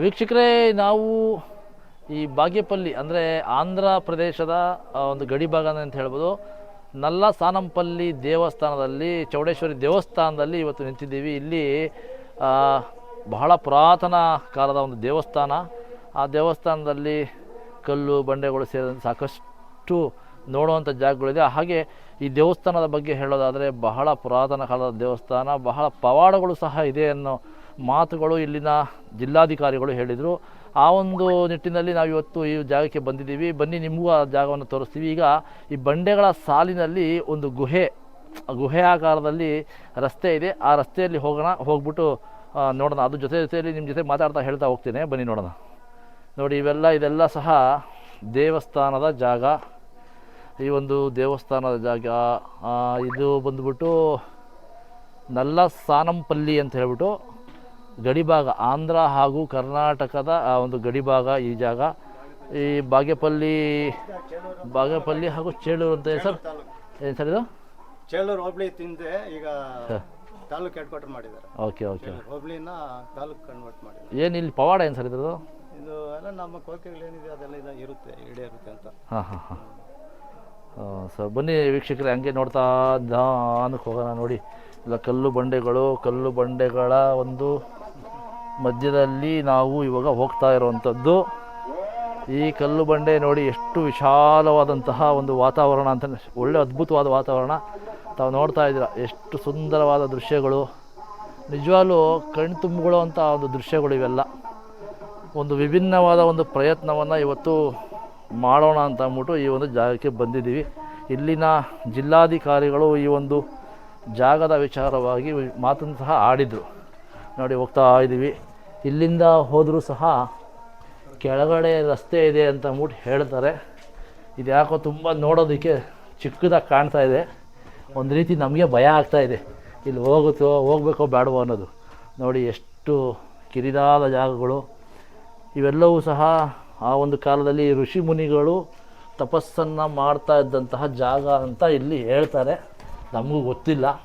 ವೀಕ್ಷಕರೇ, ನಾವು ಈ ಬಾಗೇಪಲ್ಲಿ, ಅಂದರೆ ಆಂಧ್ರ ಪ್ರದೇಶದ ಒಂದು ಗಡಿ ಭಾಗ ಅಂತ ಹೇಳ್ಬೋದು. ನಲ್ಲ ಸಾನಂಪಲ್ಲಿ ದೇವಸ್ಥಾನದಲ್ಲಿ, ಚೌಡೇಶ್ವರಿ ದೇವಸ್ಥಾನದಲ್ಲಿ ಇವತ್ತು ನಿಂತಿದ್ದೀವಿ. ಇಲ್ಲಿ ಬಹಳ ಪುರಾತನ ಕಾಲದ ಒಂದು ದೇವಸ್ಥಾನ. ಆ ದೇವಸ್ಥಾನದಲ್ಲಿ ಕಲ್ಲು, ಬಂಡೆಗಳು ಸೇರಿದಂತೆ ಸಾಕಷ್ಟು ನೋಡುವಂಥ ಜಾಗಗಳಿದೆ. ಹಾಗೆ ಈ ದೇವಸ್ಥಾನದ ಬಗ್ಗೆ ಹೇಳೋದಾದರೆ ಬಹಳ ಪುರಾತನ ಕಾಲದ ದೇವಸ್ಥಾನ, ಬಹಳ ಪವಾಡಗಳು ಸಹ ಇದೆ ಅನ್ನೋ ಮಾತುಗಳು ಇಲ್ಲಿನ ಜಿಲ್ಲಾಧಿಕಾರಿಗಳು ಹೇಳಿದರು. ಆ ಒಂದು ನಿಟ್ಟಿನಲ್ಲಿ ನಾವು ಇವತ್ತು ಈ ಜಾಗಕ್ಕೆ ಬಂದಿದ್ದೀವಿ. ಬನ್ನಿ, ನಿಮಗೂ ಆ ಜಾಗವನ್ನು ತೋರಿಸ್ತೀವಿ. ಈಗ ಈ ಬಂಡೆಗಳ ಸಾಲಿನಲ್ಲಿ ಒಂದು ಗುಹೆ ಗುಹೆ ಆಕಾರದಲ್ಲಿ ರಸ್ತೆ ಇದೆ. ಆ ರಸ್ತೆಯಲ್ಲಿ ಹೋಗೋಣ, ಹೋಗ್ಬಿಟ್ಟು ನೋಡೋಣ. ಅದು ಜೊತೆ ಜೊತೆಯಲ್ಲಿ ನಿಮ್ಮ ಜೊತೆ ಮಾತಾಡ್ತಾ ಹೇಳ್ತಾ ಹೋಗ್ತೀನಿ. ಬನ್ನಿ, ನೋಡೋಣ. ನೋಡಿ, ಇವೆಲ್ಲ, ಇದೆಲ್ಲ ಸಹ ದೇವಸ್ಥಾನದ ಜಾಗ. ಈ ಒಂದು ದೇವಸ್ಥಾನದ ಜಾಗ ಇದು ಬಂದ್ಬಿಟ್ಟು ನಲ್ಲ ಸಾನಂಪಲ್ಲಿ ಅಂತ ಹೇಳ್ಬಿಟ್ಟು ಗಡಿಭಾಗ ಆಂಧ್ರ ಹಾಗೂ ಕರ್ನಾಟಕದ ಆ ಒಂದು ಗಡಿಭಾಗ ಈ ಜಾಗ. ಈ ಬಾಗೇಪಲ್ಲಿ ಬಾಗೇಪಲ್ಲಿ ಹಾಗೂ ಚೇಳೂರು ಅಂತ ಸರ್ ಏನು ಸರ್ ಇದು? ಚೇಳೂರು ಹೋಬಳಿ ತಿಂದೆ ಈಗ ತಾಲೂಕು ಹೆಡ್ ಕ್ವಾರ್ಟರ್ ಮಾಡಿದ್ದಾರೆ. ಓಕೆ ಓಕೆ ಹೋಬಳಿನ ತಾಲೂಕು ಕನ್ವರ್ಟ್ ಮಾಡಿದ್ದಾರೆ. ಏನು ಇಲ್ಲಿ ಪವಾಡ ಏನು ಸರ್ ಇದ್ರದ್ದು? ಇದು ಎಲ್ಲ ನಮ್ಮ ಕೋರಿಕೆಗಳೇನಿದೆ ಅದೆಲ್ಲ ಇದು ಇರುತ್ತೆ ಈಡೇರುತ್ತೆ ಅಂತ. ಹಾಂ ಹಾಂ ಹಾಂ. ಸರ್ ಬನ್ನಿ ವೀಕ್ಷಕರೇ, ಹಂಗೆ ನೋಡ್ತಾ ದಾನಕ್ಕೆ ಹೋಗೋಣ ನೋಡಿ. ಇಲ್ಲ, ಕಲ್ಲು ಬಂಡೆಗಳು, ಕಲ್ಲು ಬಂಡೆಗಳ ಒಂದು ಮಧ್ಯದಲ್ಲಿ ನಾವು ಇವಾಗ ಹೋಗ್ತಾ ಇರುವಂಥದ್ದು. ಈ ಕಲ್ಲು ಬಂಡೆ ನೋಡಿ ಎಷ್ಟು ವಿಶಾಲವಾದಂತಹ ಒಂದು ವಾತಾವರಣ ಅಂತ, ಒಳ್ಳೆ ಅದ್ಭುತವಾದ ವಾತಾವರಣ. ತಾವು ನೋಡ್ತಾ ಇದ್ದೀರಾ, ಎಷ್ಟು ಸುಂದರವಾದ ದೃಶ್ಯಗಳು. ನಿಜವಾಗ್ಲೂ ಕಣ್ಣು ತುಂಬಿಕೊಳ್ಳುವಂಥ ಒಂದು ದೃಶ್ಯಗಳು ಇವೆಲ್ಲ. ಒಂದು ವಿಭಿನ್ನವಾದ ಒಂದು ಪ್ರಯತ್ನವನ್ನು ಇವತ್ತು ಮಾಡೋಣ ಅಂತ ಅಂದ್ಬಿಟ್ಟು ಈ ಒಂದು ಜಾಗಕ್ಕೆ ಬಂದಿದ್ದೀವಿ. ಇಲ್ಲಿನ ಜಿಲ್ಲಾಧಿಕಾರಿಗಳು ಈ ಒಂದು ಜಾಗದ ವಿಚಾರವಾಗಿ ಮಾತನ್ನು ಸಹ ಆಡಿದರು. ನೋಡಿ, ಹೋಗ್ತಾ ಇದ್ದೀವಿ ಇಲ್ಲಿಂದ ಹೋದರೂ ಸಹ ಕೆಳಗಡೆ ರಸ್ತೆ ಇದೆ ಅಂತ ಅಂದ್ಬಿಟ್ಟು ಹೇಳ್ತಾರೆ. ಇದು ಯಾಕೋ ತುಂಬ ನೋಡೋದಕ್ಕೆ ಚಿಕ್ಕದಾಗಿ ಕಾಣ್ತಾ ಇದೆ. ಒಂದು ರೀತಿ ನಮಗೆ ಭಯ ಆಗ್ತಾ ಇದೆ. ಇಲ್ಲಿ ಹೋಗುತ್ತೋ, ಹೋಗ್ಬೇಕೋ ಬೇಡವೋ ಅನ್ನೋದು. ನೋಡಿ, ಎಷ್ಟು ಕಿರಿದಾದ ಜಾಗಗಳು. ಇವೆಲ್ಲವೂ ಸಹ ಆ ಒಂದು ಕಾಲದಲ್ಲಿ ಋಷಿ ಮುನಿಗಳು ತಪಸ್ಸನ್ನು ಮಾಡ್ತಾ ಇದ್ದಂತಹ ಜಾಗ ಅಂತ ಇಲ್ಲಿ ಹೇಳ್ತಾರೆ. ನಮಗೂ ಗೊತ್ತಿಲ್ಲ.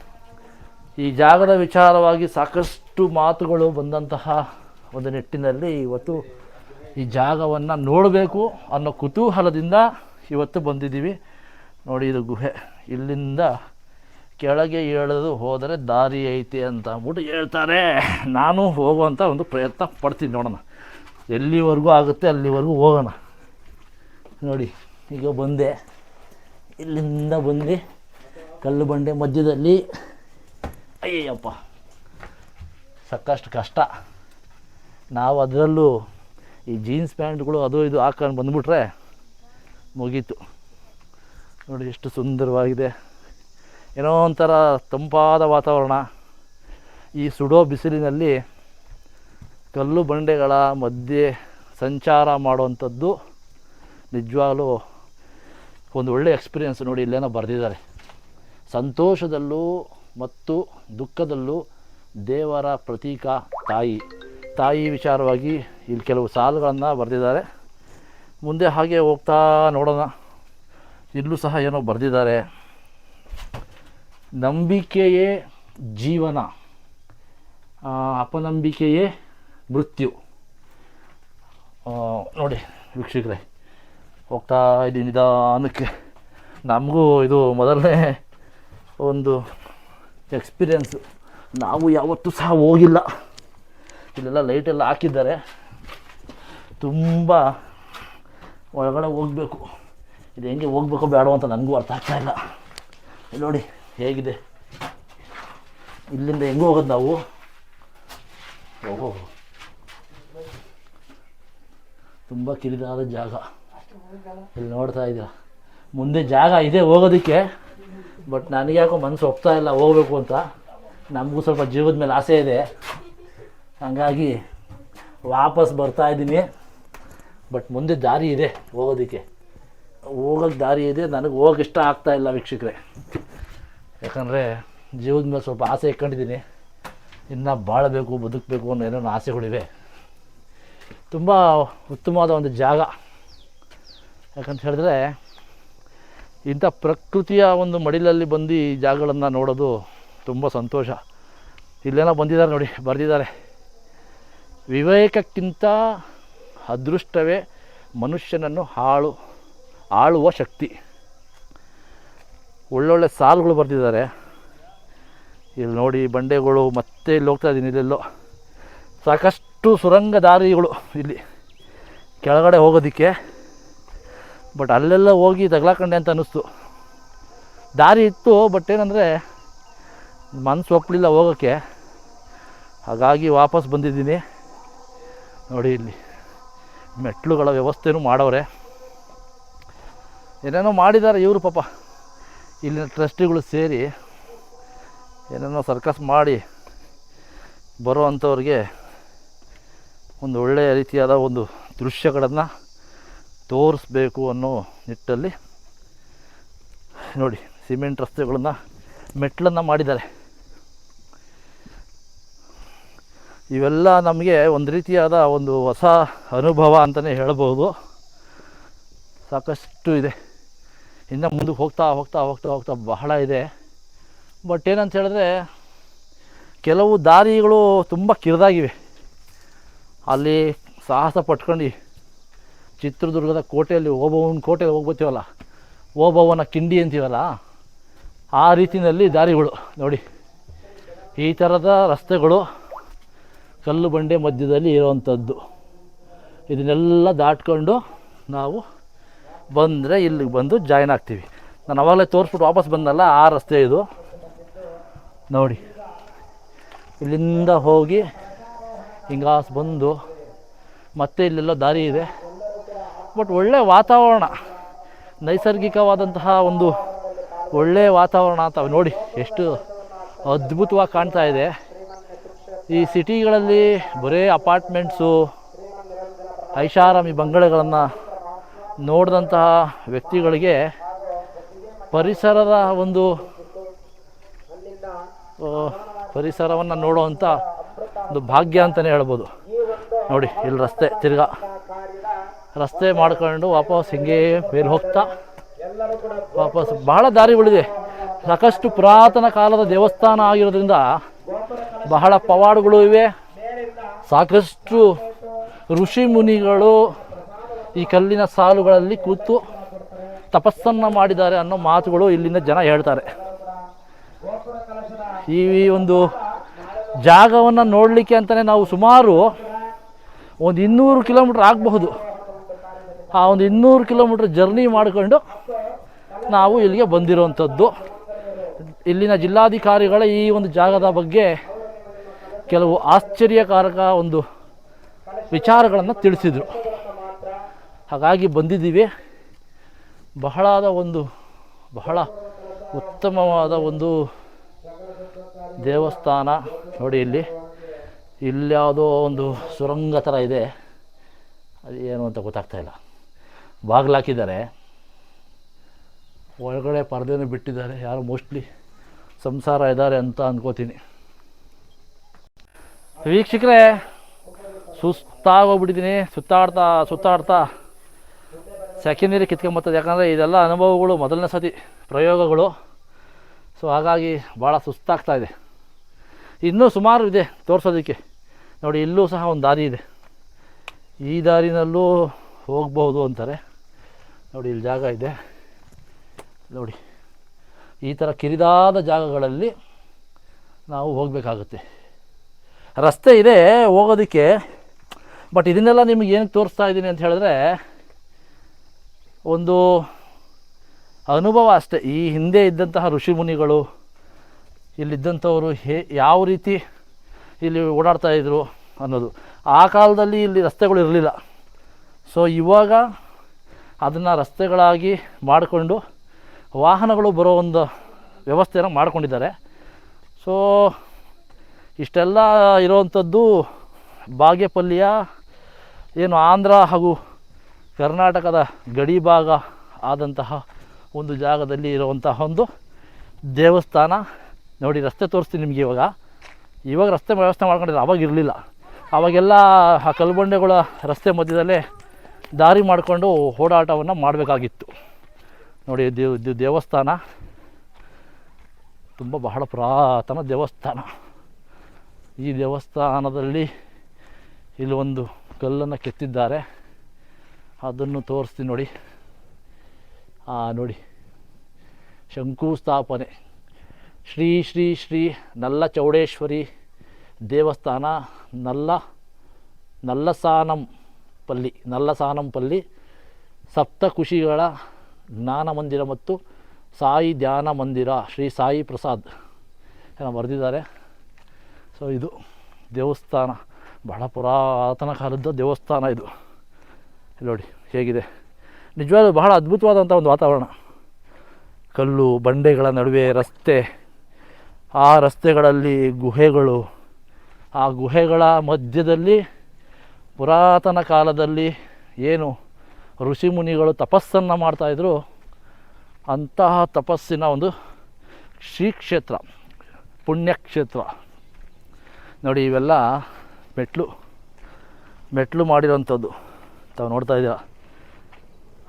ಈ ಜಾಗದ ವಿಚಾರವಾಗಿ ಸಾಕಷ್ಟು ಮಾತುಗಳು ಬಂದಂತಹ ಒಂದು ನಿಟ್ಟಿನಲ್ಲಿ ಇವತ್ತು ಈ ಜಾಗವನ್ನು ನೋಡಬೇಕು ಅನ್ನೋ ಕುತೂಹಲದಿಂದ ಇವತ್ತು ಬಂದಿದ್ದೀವಿ. ನೋಡಿ, ಇದು ಗುಹೆ. ಇಲ್ಲಿಂದ ಕೆಳಗೆ ಇಳಿದು ಹೋದರೆ ದಾರಿ ಐತಿ ಅಂತ ಅಂದ್ಬಿಟ್ಟು ಹೇಳ್ತಾರೆ. ನಾನು ಹೋಗುವಂಥ ಒಂದು ಪ್ರಯತ್ನ ಪಡ್ತೀನಿ ನೋಡೋಣ. ಎಲ್ಲಿವರೆಗೂ ಆಗುತ್ತೆ ಅಲ್ಲಿವರೆಗೂ ಹೋಗೋಣ. ನೋಡಿ, ಈಗ ಬಂದೆ. ಇಲ್ಲಿಂದ ಬಂದು ಕಲ್ಲು ಬಂಡೆ ಮಧ್ಯದಲ್ಲಿ. ಅಯ್ಯಯ್ಯಪ್ಪ, ಸಾಕಷ್ಟು ಕಷ್ಟ. ನಾವು ಅದರಲ್ಲೂ ಈ ಜೀನ್ಸ್ ಪ್ಯಾಂಟ್ಗಳು ಅದು ಇದು ಹಾಕೊಂಡು ಬಂದುಬಿಟ್ರೆ ಮುಗೀತು. ನೋಡಿ, ಎಷ್ಟು ಸುಂದರವಾಗಿದೆ. ಏನೋ ಒಂಥರ ತಂಪಾದ ವಾತಾವರಣ. ಈ ಸುಡೋ ಬಿಸಿಲಿನಲ್ಲಿ ಕಲ್ಲು ಬಂಡೆಗಳ ಮಧ್ಯೆ ಸಂಚಾರ ಮಾಡುವಂಥದ್ದು ನಿಜವಾಗಲೂ ಒಂದು ಒಳ್ಳೆಯ ಎಕ್ಸ್ಪೀರಿಯೆನ್ಸ್ ನೋಡಿ ಇಲ್ಲೇನೋ ಬರೆದಿದ್ದಾರೆ. ಸಂತೋಷದಲ್ಲೂ ಮತ್ತು ದುಃಖದಲ್ಲೂ ದೇವರ ಪ್ರತೀಕ ತಾಯಿ. ತಾಯಿ ವಿಚಾರವಾಗಿ ಇಲ್ಲಿ ಕೆಲವು ಸಾಲುಗಳನ್ನು ಬರೆದಿದ್ದಾರೆ. ಮುಂದೆ ಹಾಗೆ ಹೋಗ್ತಾ ನೋಡೋಣ. ಇಲ್ಲೂ ಸಹ ಏನೋ ಬರೆದಿದ್ದಾರೆ. ನಂಬಿಕೆಯೇ ಜೀವನ. ಅಪನಂಬಿಕೆಯೇ ಮೃತ್ಯು. ನೋಡಿ ವೀಕ್ಷಕರೇ, ಹೋಗ್ತಾ ಇದ್ದೀನಿ ನಿಧಾನಕ್ಕೆ. ನಮಗೂ ಇದು ಮೊದಲನೇ ಒಂದು ಎಕ್ಸ್ಪೀರಿಯೆನ್ಸು ನಾವು ಯಾವತ್ತೂ ಸಹ ಹೋಗಿಲ್ಲ. ಇಲ್ಲೆಲ್ಲ ಲೈಟೆಲ್ಲ ಹಾಕಿದ್ದಾರೆ. ತುಂಬ ಒಳಗಡೆ ಹೋಗಬೇಕು. ಇದು ಹೆಂಗೆ ಹೋಗ್ಬೇಕು ಬೇಡೋ ಅಂತ ನನಗೂ ಅರ್ಥ ಆಗ್ತಾ ಇಲ್ಲ ನೋಡಿ ಹೇಗಿದೆ. ಇಲ್ಲಿಂದ ಹೆಂಗೆ ಹೋಗೋದು ನಾವು? ಓಹೋ. ತುಂಬ ಕಿರಿದಾದ ಜಾಗ. ಇಲ್ಲಿ ನೋಡ್ತಾ ಇದ್ದೀರ? ಮುಂದೆ ಜಾಗ ಇದೆ ಹೋಗೋದಕ್ಕೆ ಬಟ್ ನನಗೆ ಯಾಕೋ ಮನಸ್ಸು ಒಪ್ತಾ ಇಲ್ಲ ಹೋಗಬೇಕು ಅಂತ. ನಮಗೂ ಸ್ವಲ್ಪ ಜೀವದ ಮೇಲೆ ಆಸೆ ಇದೆ. ಹಾಗಾಗಿ ವಾಪಸ್ ಬರ್ತಾ ಇದ್ದೀನಿ. ಬಟ್ ಮುಂದೆ ದಾರಿ ಇದೆ ಹೋಗೋದಕ್ಕೆ. ಹೋಗೋಕ್ಕೆ ದಾರಿ ಇದೆ ನನಗೆ ಹೋಗಕ್ಕೆ ಇಷ್ಟ ಆಗ್ತಾ ಇಲ್ಲ ವೀಕ್ಷಕರೇ. ಯಾಕಂದರೆ ಜೀವದ ಮೇಲೆ ಸ್ವಲ್ಪ ಆಸೆ ಇಟ್ಕೊಂಡಿದ್ದೀನಿ. ಇನ್ನೂ ಬಾಳಬೇಕು ಬದುಕಬೇಕು ಅನ್ನೋ ಏನೋ ಆಸೆಗಳಿವೆ. ತುಂಬ ಉತ್ತಮವಾದ ಒಂದು ಜಾಗ. ಯಾಕಂತ ಹೇಳಿದ್ರೆ, ಇಂಥ ಪ್ರಕೃತಿಯ ಒಂದು ಮಡಿಲಲ್ಲಿ ಬಂದು ಈ ಜಾಗಗಳನ್ನು ನೋಡೋದು ತುಂಬ ಸಂತೋಷ. ಇಲ್ಲೆಲ್ಲ ಬಂದಿದ್ದಾರೆ ನೋಡಿ, ಬರೆದಿದ್ದಾರೆ. ವಿವೇಕಕ್ಕಿಂತ ಅದೃಷ್ಟವೇ ಮನುಷ್ಯನನ್ನು ಹಾಳು, ಆಳುವ ಶಕ್ತಿ. ಒಳ್ಳೊಳ್ಳೆ ಸಾಲುಗಳು ಬರೆದಿದ್ದಾರೆ. ಇಲ್ಲಿ ನೋಡಿ ಬಂಡೆಗಳು, ಮತ್ತೆ ಇಲ್ಲಿ ಹೋಗ್ತಾ ಇದ್ದೀನಿ, ಇಲ್ಲೆಲ್ಲೋ. ಸಾಕಷ್ಟು ಸುರಂಗ ದಾರಿಗಳು ಇಲ್ಲಿ ಕೆಳಗಡೆ ಹೋಗೋದಕ್ಕೆ. ಬಟ್ ಅಲ್ಲೆಲ್ಲ ಹೋಗಿ ತಗ್ಲಾಕಂಡೆ ಅಂತ ಅನ್ನಿಸ್ತು. ದಾರಿ ಇತ್ತು ಬಟ್ ಏನಂದರೆ ಮನಸ್ಸು ಒಪ್ಪಲಿಲ್ಲ ಹೋಗೋಕ್ಕೆ. ಹಾಗಾಗಿ ವಾಪಸ್ ಬಂದಿದ್ದೀನಿ. ನೋಡಿ ಇಲ್ಲಿ ಮೆಟ್ಲುಗಳ ವ್ಯವಸ್ಥೆನೂ ಮಾಡವ್ರೆ. ಏನೇನೋ ಮಾಡಿದ್ದಾರೆ ಇವರು ಪಾಪ. ಇಲ್ಲಿನ ಟ್ರಸ್ಟಿಗಳು ಸೇರಿ ಏನೇನೋ ಸರ್ಕಸ್ ಮಾಡಿ ಬರೋ ಅಂಥವ್ರಿಗೆ ಒಂದು ಒಳ್ಳೆಯ ರೀತಿಯಾದ ಒಂದು ದೃಶ್ಯಗಳನ್ನು ತೋರಿಸ್ಬೇಕು ಅನ್ನೋ ನಿಟ್ಟಲ್ಲಿ ನೋಡಿ, ಸಿಮೆಂಟ್ ರಸ್ತೆಗಳನ್ನು ಮೆಟ್ಲನ್ನು ಮಾಡಿದ್ದಾರೆ. ಇವೆಲ್ಲ ನಮಗೆ ಒಂದು ರೀತಿಯಾದ ಒಂದು ಹೊಸ ಅನುಭವ ಅಂತಲೇ ಹೇಳ್ಬೋದು ಸಾಕಷ್ಟು ಇದೆ. ಇನ್ನು ಮುಂದಕ್ಕೆ ಹೋಗ್ತಾ ಹೋಗ್ತಾ ಹೋಗ್ತಾ ಹೋಗ್ತಾ ಬಹಳ ಇದೆ. ಬಟ್ ಏನಂತ ಹೇಳಿದ್ರೆ, ಕೆಲವು ದಾರಿಗಳು ತುಂಬ ಕಿರಿದಾಗಿವೆ. ಅಲ್ಲಿ ಸಾಹಸ ಪಟ್ಕೊಂಡು ಚಿತ್ರದುರ್ಗದ ಕೋಟೆಯಲ್ಲಿ ಓಬವ್ವನ ಕೋಟೆಗೆ ಹೋಗ್ಬೋತೀವಲ್ಲ ಓಬವ್ವನ ಕಿಂಡಿ ಅಂತೀವಲ್ಲ, ಆ ರೀತಿಯಲ್ಲಿ ದಾರಿಗಳು ನೋಡಿ. ಈ ಥರದ ರಸ್ತೆಗಳು ಕಲ್ಲು ಬಂಡೆ ಮಧ್ಯದಲ್ಲಿ ಇರುವಂಥದ್ದು ಇದನ್ನೆಲ್ಲ ದಾಟ್ಕೊಂಡು ನಾವು ಬಂದರೆ ಇಲ್ಲಿಗೆ ಬಂದು ಜಾಯ್ನ್ ಆಗ್ತೀವಿ. ನಾನು ಅವಾಗಲೇ ತೋರಿಸ್ಬಿಟ್ಟು ವಾಪಸ್ ಬಂದಲ್ಲ, ಆ ರಸ್ತೆ ಇದು. ನೋಡಿ, ಇಲ್ಲಿಂದ ಹೋಗಿ ಹಿಂಗಾಸ್ ಬಂದು ಮತ್ತೆ ಇಲ್ಲೆಲ್ಲ ದಾರಿ ಇದೆ. ಬಟ್ ಒಳ್ಳೆ ವಾತಾವರಣ, ನೈಸರ್ಗಿಕವಾದಂತಹ ಒಂದು ಒಳ್ಳೆಯ ವಾತಾವರಣ ಅಂತ ನೋಡಿ ಎಷ್ಟು ಅದ್ಭುತವಾಗಿ ಕಾಣ್ತಾ ಇದೆ. ಈ ಸಿಟಿಗಳಲ್ಲಿ ಬರೇ ಅಪಾರ್ಟ್ಮೆಂಟ್ಸು, ಐಷಾರಾಮಿ ಬಂಗಲೆಗಳನ್ನು ನೋಡಿದಂತಹ ವ್ಯಕ್ತಿಗಳಿಗೆ ಪರಿಸರದ ಒಂದು ಪರಿಸರವನ್ನು ನೋಡುವಂಥ ಒಂದು ಭಾಗ್ಯ ಅಂತಲೇ ಹೇಳ್ಬೋದು. ನೋಡಿ, ಇಲ್ಲಿ ರಸ್ತೆ ತಿರ್ಗಾ. ರಸ್ತೆ ಮಾಡ್ಕೊಂಡು ವಾಪಸ್ ಹಿಂಗೆ ಮೇಲೆ ಹೋಗ್ತಾ. ವಾಪಸ್ ಬಹಳ ದಾರಿಗಳಿದೆ ಸಾಕಷ್ಟು ಪುರಾತನ ಕಾಲದ ದೇವಸ್ಥಾನ ಆಗಿರೋದ್ರಿಂದ ಬಹಳ ಪವಾಡಗಳು ಇವೆ. ಸಾಕಷ್ಟು ಋಷಿ ಮುನಿಗಳು ಈ ಕಲ್ಲಿನ ಸಾಲುಗಳಲ್ಲಿ ಕೂತು ತಪಸ್ಸನ್ನು ಮಾಡಿದ್ದಾರೆ ಅನ್ನೋ ಮಾತುಗಳು ಇಲ್ಲಿಂದ ಜನ ಹೇಳ್ತಾರೆ. ಈ ಒಂದು ಜಾಗವನ್ನು ನೋಡಲಿಕ್ಕೆ ಅಂತಲೇ ನಾವು ಸುಮಾರು ಒಂದು ಇನ್ನೂರು ಕಿಲೋಮೀಟ್ರ್ ಆಗಬಹುದು. ಆ ಒಂದು ಇನ್ನೂರು ಕಿಲೋಮೀಟ್ರ್ ಜರ್ನಿ ಮಾಡಿಕೊಂಡು ನಾವು ಇಲ್ಲಿಗೆ ಬಂದಿರುವಂಥದ್ದು ಇಲ್ಲಿನ ಜಿಲ್ಲಾಧಿಕಾರಿಗಳ ಈ ಒಂದು ಜಾಗದ ಬಗ್ಗೆ ಕೆಲವು ಆಶ್ಚರ್ಯಕಾರಕ ಒಂದು ವಿಚಾರಗಳನ್ನು ತಿಳಿಸಿದರು. ಹಾಗಾಗಿ ಬಂದಿದ್ದೀವಿ. ಬಹಳಾದ ಒಂದು, ಬಹಳ ಉತ್ತಮವಾದ ಒಂದು ದೇವಸ್ಥಾನ ನೋಡಿ ಇಲ್ಲಿ. ಇಲ್ಲಿ ಯಾವುದೋ ಒಂದು ಸುರಂಗ ಥರ ಇದೆ. ಅದು ಏನು ಅಂತ ಗೊತ್ತಾಗ್ತಾ ಇಲ್ಲ. ಬಾಗಿಲು ಹಾಕಿದ್ದಾರೆ. ಒಳಗಡೆ ಪರದೆನೂ ಬಿಟ್ಟಿದ್ದಾರೆ. ಯಾರು ಮೋಸ್ಟ್ಲಿ ಸಂಸಾರ ಇದ್ದಾರೆ ಅಂತ ಅಂದ್ಕೋತೀನಿ ವೀಕ್ಷಕರೇ, ಸುಸ್ತಾಗೋಗ್ಬಿಟ್ಟಿದ್ದೀನಿ. ಸುತ್ತಾಡ್ತಾ ಸುತ್ತಾಡ್ತಾ ಸೆಕೆಂಡ್ ಇಯರ್ ಕಿತ್ಕೊಂಬರ್ತದೆ ಯಾಕಂದರೆ ಇದೆಲ್ಲ ಅನುಭವಗಳು ಮೊದಲನೇ ಸತಿ ಪ್ರಯೋಗಗಳು. ಸೊ ಹಾಗಾಗಿ ಭಾಳ ಸುಸ್ತಾಗ್ತಾ ಇದೆ. ಇನ್ನೂ ಸುಮಾರು ಇದೆ ತೋರಿಸೋದಕ್ಕೆ. ನೋಡಿ, ಇಲ್ಲೂ ಸಹ ಒಂದು ದಾರಿ ಇದೆ. ಈ ದಾರಿನಲ್ಲೂ ಹೋಗಬಹುದು ಅಂತಾರೆ. ನೋಡಿ, ಇಲ್ಲಿ ಜಾಗ ಇದೆ. ನೋಡಿ, ಈ ಥರ ಕಿರಿದಾದ ಜಾಗಗಳಲ್ಲಿ ನಾವು ಹೋಗಬೇಕಾಗುತ್ತೆ. ರಸ್ತೆ ಇದೆ ಹೋಗೋದಕ್ಕೆ, ಬಟ್ ಇದನ್ನೆಲ್ಲ ನಿಮಗೆ ಏನಕ್ಕೆ ತೋರಿಸ್ತಾ ಇದ್ದೀನಿ ಅಂತ ಹೇಳಿದ್ರೆ, ಒಂದು ಅನುಭವ ಅಷ್ಟೇ. ಈ ಹಿಂದೆ ಇದ್ದಂತಹ ಋಷಿ ಮುನಿಗಳು ಇಲ್ಲಿದ್ದಂಥವರು ಹೇ ಯಾವ ರೀತಿ ಇಲ್ಲಿ ಓಡಾಡ್ತಾ ಇದ್ರು ಅನ್ನೋದು. ಆ ಕಾಲದಲ್ಲಿ ಇಲ್ಲಿ ರಸ್ತೆಗಳು ಇರಲಿಲ್ಲ. ಸೊ ಇವಾಗ ಅದನ್ನು ರಸ್ತೆಗಳಾಗಿ ಮಾಡಿಕೊಂಡು ವಾಹನಗಳು ಬರೋ ಒಂದು ವ್ಯವಸ್ಥೆಯನ್ನು ಮಾಡಿಕೊಂಡಿದ್ದಾರೆ. ಸೊ ಇಷ್ಟೆಲ್ಲ ಇರೋವಂಥದ್ದು ಬಾಗೇಪಲ್ಲಿಯ ಏನು ಆಂಧ್ರ ಹಾಗೂ ಕರ್ನಾಟಕದ ಗಡಿ ಭಾಗ ಆದಂತಹ ಒಂದು ಜಾಗದಲ್ಲಿ ಇರುವಂತಹ ಒಂದು ದೇವಸ್ಥಾನ. ನೋಡಿ, ರಸ್ತೆ ತೋರಿಸ್ತೀನಿ ನಿಮಗೆ ಇವಾಗ. ಇವಾಗ ರಸ್ತೆ ವ್ಯವಸ್ಥೆ ಮಾಡ್ಕೊಂಡಿದ್ದಾರೆ ಅವಾಗ ಇರಲಿಲ್ಲ. ಅವಾಗೆಲ್ಲ ಆ ಕಲ್ಬಂಡೆಗಳ ರಸ್ತೆ ಮಧ್ಯದಲ್ಲೇ ದಾರಿ ಮಾಡಿಕೊಂಡು ಓಡಾಟವನ್ನು ಮಾಡಬೇಕಾಗಿತ್ತು. ನೋಡಿ ದೇವ್ ದೇವಸ್ಥಾನ. ತುಂಬ ಬಹಳ ಪುರಾತನ ದೇವಸ್ಥಾನ. ಈ ದೇವಸ್ಥಾನದಲ್ಲಿ ಇಲ್ಲಿ ಒಂದು ಕಲ್ಲನ್ನು ಕೆತ್ತಿದ್ದಾರೆ. ಅದನ್ನು ತೋರಿಸ್ತೀನಿ ನೋಡಿ. ನೋಡಿ. ಶಂಕುಸ್ಥಾಪನೆ. ಶ್ರೀ ಶ್ರೀ ಶ್ರೀ ನಲ್ಲ ಚೌಡೇಶ್ವರಿ ದೇವಸ್ಥಾನ, ನಲ್ಲ ನಲ್ಲಸಾನಂ ಪಲ್ಲಿ ನಲ್ಲಸಾನಂ ಪಲ್ಲಿ ಸಪ್ತಕುಶಿಗಳ ಜ್ಞಾನ ಮಂದಿರ ಮತ್ತು ಸಾಯಿ ಧ್ಯಾನ ಮಂದಿರ ಶ್ರೀ ಸಾಯಿ ಪ್ರಸಾದ್ ಏನೋ ಬರೆದಿದ್ದಾರೆ. ಸೊ ಇದು ದೇವಸ್ಥಾನ. ಬಹಳ ಪುರಾತನ ಕಾಲದ ದೇವಸ್ಥಾನ ಇದು. ನೋಡಿ ಹೇಗಿದೆ. ನಿಜವಾಗ್ಲೂ ಬಹಳ ಅದ್ಭುತವಾದಂಥ ಒಂದು ವಾತಾವರಣ. ಕಲ್ಲು, ಬಂಡೆಗಳ ನಡುವೆ ರಸ್ತೆ ಆ ರಸ್ತೆಗಳಲ್ಲಿ ಗುಹೆಗಳು. ಆ ಗುಹೆಗಳ ಮಧ್ಯದಲ್ಲಿ ಪುರಾತನ ಕಾಲದಲ್ಲಿ ಏನು ಋಷಿಮುನಿಗಳು ತಪಸ್ಸನ್ನು ಮಾಡ್ತಾಯಿದ್ರು ಅಂತಹ ತಪಸ್ಸಿನ ಒಂದು ಶ್ರೀಕ್ಷೇತ್ರ, ಪುಣ್ಯಕ್ಷೇತ್ರ. ನೋಡಿ ಇವೆಲ್ಲ ಮೆಟ್ಲು ಮೆಟ್ಲು ಮಾಡಿರೋಂಥದ್ದು. ತಾವು ನೋಡ್ತಾ ಇದ್ದೀರ?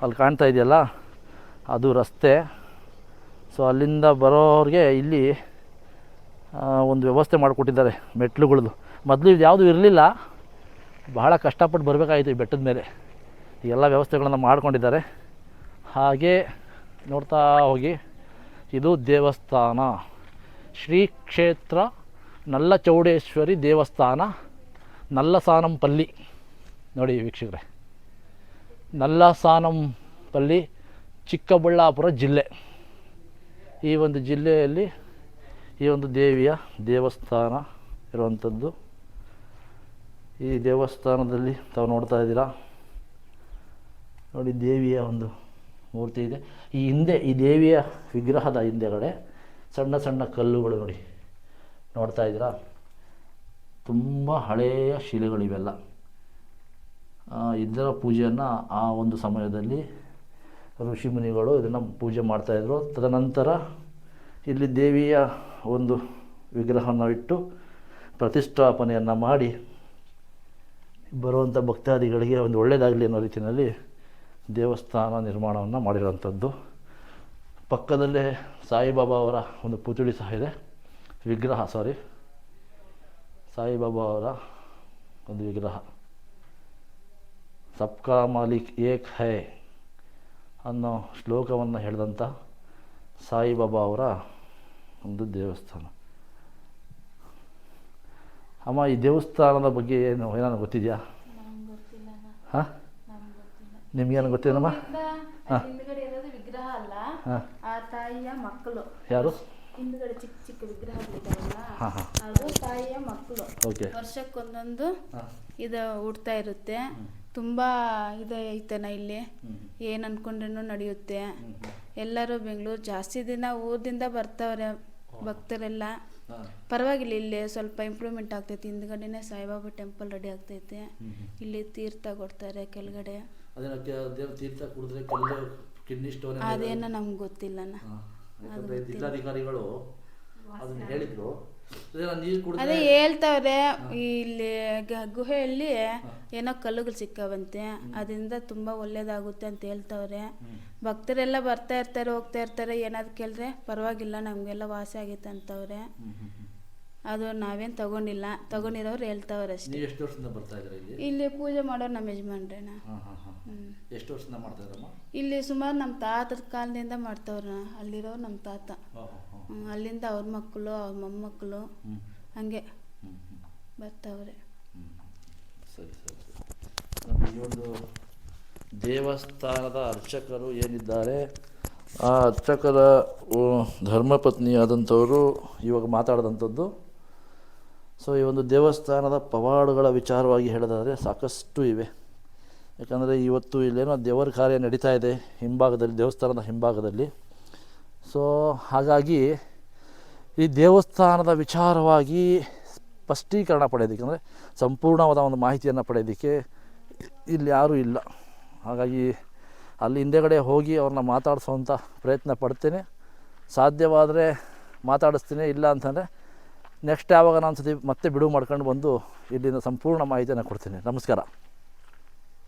ಅಲ್ಲಿ ಕಾಣ್ತಾ ಇದೆಯಲ್ಲ? ಅದು ರಸ್ತೆ. ಸೊ ಅಲ್ಲಿಂದ ಬರೋರಿಗೆ ಇಲ್ಲಿ ಒಂದು ವ್ಯವಸ್ಥೆ ಮಾಡಿಕೊಟ್ಟಿದ್ದಾರೆ ಮೆಟ್ಲುಗಳದ್ದು ಮೊದಲು ಇದು ಯಾವುದು ಇರಲಿಲ್ಲ. ಬಹಳ ಕಷ್ಟಪಟ್ಟು ಬರಬೇಕಾಯಿತು ಈ ಬೆಟ್ಟದ ಮೇಲೆ. ಎಲ್ಲ ವ್ಯವಸ್ಥೆಗಳನ್ನು ಮಾಡಿಕೊಂಡಿದ್ದಾರೆ. ಹಾಗೆ ನೋಡ್ತಾ ಹೋಗಿ, ಇದು ದೇವಸ್ಥಾನ. ಶ್ರೀ ಕ್ಷೇತ್ರ ನಲ್ಲ ಚೌಡೇಶ್ವರಿ ದೇವಸ್ಥಾನ, ನಲ್ಲಸಾನಂಪಲ್ಲಿ. ನೋಡಿ ವೀಕ್ಷಕರೇ, ನಲ್ಲಸಾನಂಪಲ್ಲಿ ಚಿಕ್ಕಬಳ್ಳಾಪುರ ಜಿಲ್ಲೆ. ಈ ಒಂದು ಜಿಲ್ಲೆಯಲ್ಲಿ ಈ ಒಂದು ದೇವಿಯ ದೇವಸ್ಥಾನ ಇರುವಂಥದ್ದು. ಈ ದೇವಸ್ಥಾನದಲ್ಲಿ ತಾವು ನೋಡ್ತಾ ಇದ್ದೀರಾ? ನೋಡಿ, ದೇವಿಯ ಒಂದು ಮೂರ್ತಿ ಇದೆ. ಈ ಹಿಂದೆ, ಈ ದೇವಿಯ ವಿಗ್ರಹದ ಹಿಂದೆಗಡೆ ಸಣ್ಣ ಸಣ್ಣ ಕಲ್ಲುಗಳು ನೋಡಿ. ನೋಡ್ತಾ ಇದ್ದೀರಾ? ತುಂಬ ಹಳೆಯ ಶಿಲೆಗಳಿವೆಲ್ಲ. ಇದರ ಪೂಜೆಯನ್ನು ಆ ಒಂದು ಸಮಯದಲ್ಲಿ ಋಷಿಮುನಿಗಳು ಇದನ್ನು ಪೂಜೆ ಮಾಡ್ತಾಯಿದ್ರು ತದನಂತರ ಇಲ್ಲಿ ದೇವಿಯ ಒಂದು ವಿಗ್ರಹವನ್ನು ಇಟ್ಟು ಪ್ರತಿಷ್ಠಾಪನೆಯನ್ನು ಮಾಡಿ ಬರುವಂಥ ಭಕ್ತಾದಿಗಳಿಗೆ ಒಂದು ಒಳ್ಳೆಯದಾಗಲಿ ಅನ್ನೋ ರೀತಿಯಲ್ಲಿ ದೇವಸ್ಥಾನ ನಿರ್ಮಾಣವನ್ನು ಮಾಡಿರೋಂಥದ್ದು ಪಕ್ಕದಲ್ಲೇ ಸಾಯಿಬಾಬಾ ಅವರ ಒಂದು ಪುತುಳಿ ಸಹ ಇದೆ. ವಿಗ್ರಹ ಸಾರಿ ಸಾಯಿಬಾಬಾ ಅವರ ಒಂದು ವಿಗ್ರಹ. ಸಬ್ಕಾ ಮಾಲಿಕ್ ಏಕ್ ಹೈ ಅನ್ನೋ ಶ್ಲೋಕವನ್ನು ಹೇಳಿದಂಥ ಸಾಯಿಬಾಬಾ ಅವರ ಒಂದು ದೇವಸ್ಥಾನ. ಅಮ್ಮ ಈ ದೇವಸ್ಥಾನದ ಬಗ್ಗೆ ಏನು ಏನಾದ್ರು ಗೊತ್ತಿದೆಯಾ? ಹಾಂ? ನಿಮ್ಗೇನು ಗೊತ್ತೇನಮ್ಮ ಹಾಂ. ವಿಗ್ರಹ ಅಲ್ಲ. ಆ ತಾಯಿಯ ಮಕ್ಕಳು. ಯಾರು? ಹಿಂದ್ಗಡೆ ಚಿಕ್ಕ ಚಿಕ್ಕ ವಿಗ್ರಹಗಳಿದಾವಲ್ಲ ಅದು ತಾಯಿಯ ಮಕ್ಕಳು. ಓಕೆ. ವರ್ಷಕ್ಕೊಂದೊಂದು ಇದು ಹುಡ್ತಾ ಇರುತ್ತೆ. ತುಂಬಾ ಇದೆ ಐತೆನ ಇಲ್ಲಿ? ಏನ್ ಅನ್ಕೊಂಡ್ರೂ ನಡೆಯುತ್ತೆ. ಎಲ್ಲರೂ ಬೆಂಗಳೂರು ಜಾಸ್ತಿ ದಿನ ಊರಿಂದ ಬರ್ತಾವ್ರೆ. ಭಕ್ತರೆಲ್ಲ ಪರವಾಗಿಲ್ಲ ಇಲ್ಲಿ ಸ್ವಲ್ಪ ಇಂಪ್ರೂವ್ಮೆಂಟ್ ಆಗ್ತೈತಿ. ಹಿಂದ್ಗಡೆನೆ ಸಾಯಿಬಾಬಾ ಟೆಂಪಲ್ ರೆಡಿ ಆಗ್ತೈತೆ. ಇಲ್ಲಿ ತೀರ್ಥ ಕೊಡ್ತಾರೆ ಕೆಳಗಡೆ. ಅದೇನೋ ದೇವ್ರ ತೀರ್ಥ ಕುಡಿದ್ರೆ ಕಲ್ಲು ಕಿಡ್ನಿ ಸ್ಟೋನ್ ಅದೇನೋ ನಮ್ಗೆ ಗೊತ್ತಿಲ್ಲ. ಜಿಲ್ಲಾಧಿಕಾರಿಗಳು ಅದನ್ನ ಹೇಳಿದ್ರು. ಅದೇನೋ ನೀರು ಕುಡಿದ್ರೆ ಅದೇ ಹೇಳ್ತಾವ್ರೆ ಇಲ್ಲಿ ಗ- ಗುಹೆಯಲ್ಲಿ ಏನೋ ಕಲ್ಲುಗಳು ಸಿಕ್ಕವಂತೆ ಅದರಿಂದ ತುಂಬಾ ಒಳ್ಳೇದಾಗುತ್ತೆ ಅಂತ ಹೇಳ್ತಾವ್ರೆ. ಭಕ್ತರೆಲ್ಲ ಬರ್ತಾ ಇರ್ತಾರೆ ಹೋಗ್ತಾ ಇರ್ತಾರೆ ಏನಾದ್ರು ಕೇಳಿದ್ರೆ ಪರವಾಗಿಲ್ಲ ನಮಗೆಲ್ಲ ವಾಸಿ ಆಗೈತೆ ಅಂತವ್ರೆ. ಅದು ನಾವೇನು ತಗೊಂಡಿಲ್ಲ ತಗೊಂಡಿರೋರು ಹೇಳ್ತಾವ್ರೆ ಅಷ್ಟೇ. ನೀವು ಎಷ್ಟು ವರ್ಷದಿಂದ ಬರ್ತಾ ಇದ್ದೀರಾ ಇಲ್ಲಿ? ಇಲ್ಲಿ ಪೂಜೆ ಮಾಡೋರು ನಮ್ಮ ಯಜಮಾನ್ರೇನ. ಹಾಂ ಹಾಂ ಹಾಂ. ಎಷ್ಟು ವರ್ಷದಿಂದ ಮಾಡ್ತಾ ಇಲ್ಲಿ ಸುಮಾರು ನಮ್ಮ ತಾತದ ಕಾಲದಿಂದ ಮಾಡ್ತಾವ್ರ ಅಲ್ಲಿರೋರು ನಮ್ಮ ತಾತ. ಹಾಂ ಹಾಂ ಅಲ್ಲಿಂದ ಅವ್ರ ಮಕ್ಕಳು ಅವ್ರ ಮೊಮ್ಮಕ್ಕಳು ಹಾಗೆ ಹಂಗೆ ಬರ್ತಾವ್ರೆ. ಸರಿ ಸರಿ ಸರಿ. ಈ ಒಂದು ದೇವಸ್ಥಾನದ ಅರ್ಚಕರು ಏನಿದ್ದಾರೆ? ಆ ಅರ್ಚಕರ ಧರ್ಮಪತ್ನಿ ಧರ್ಮಪತ್ನಿಯಾದಂಥವರು ಇವಾಗ ಮಾತಾಡಿದಂಥದ್ದು. ಸೊ ಈ ಒಂದು ದೇವಸ್ಥಾನದ ಪವಾಡುಗಳ ವಿಚಾರವಾಗಿ ಹೇಳೋದಾದರೆ ಸಾಕಷ್ಟು ಇವೆ. ಯಾಕಂದರೆ ಇವತ್ತು ಇಲ್ಲೇನೋ ದೇವರ ಕಾರ್ಯ ನಡೀತಾ ಇದೆ ಹಿಂಭಾಗದಲ್ಲಿ ದೇವಸ್ಥಾನದ ಹಿಂಭಾಗದಲ್ಲಿ. ಸೊ, ಹಾಗಾಗಿ ಈ ದೇವಸ್ಥಾನದ ವಿಚಾರವಾಗಿ ಸ್ಪಷ್ಟೀಕರಣ ಪಡೆಯೋದಕ್ಕೆ ಅಂದರೆ ಸಂಪೂರ್ಣವಾದ ಒಂದು ಮಾಹಿತಿಯನ್ನು ಪಡೆಯೋದಕ್ಕೆ ಇಲ್ಲಿ ಯಾರೂ ಇಲ್ಲ. ಹಾಗಾಗಿ ಅಲ್ಲಿ ಹಿಂದೆಗಡೆ ಹೋಗಿ ಅವ್ರನ್ನ ಮಾತಾಡಿಸೋವಂಥ ಪ್ರಯತ್ನ ಪಡ್ತೇನೆ. ಸಾಧ್ಯವಾದರೆ ಮಾತಾಡಿಸ್ತೀನಿ, ಇಲ್ಲ ಅಂತಂದರೆ ನೆಕ್ಸ್ಟ್ ಯಾವಾಗ ನಾನು ಸತಿ ಮತ್ತೆ ಬಿಡುವು ಮಾಡ್ಕೊಂಡು ಬಂದು ಇಲ್ಲಿಂದ ಸಂಪೂರ್ಣ ಮಾಹಿತಿಯನ್ನು ಕೊಡ್ತೀನಿ. ನಮಸ್ಕಾರ.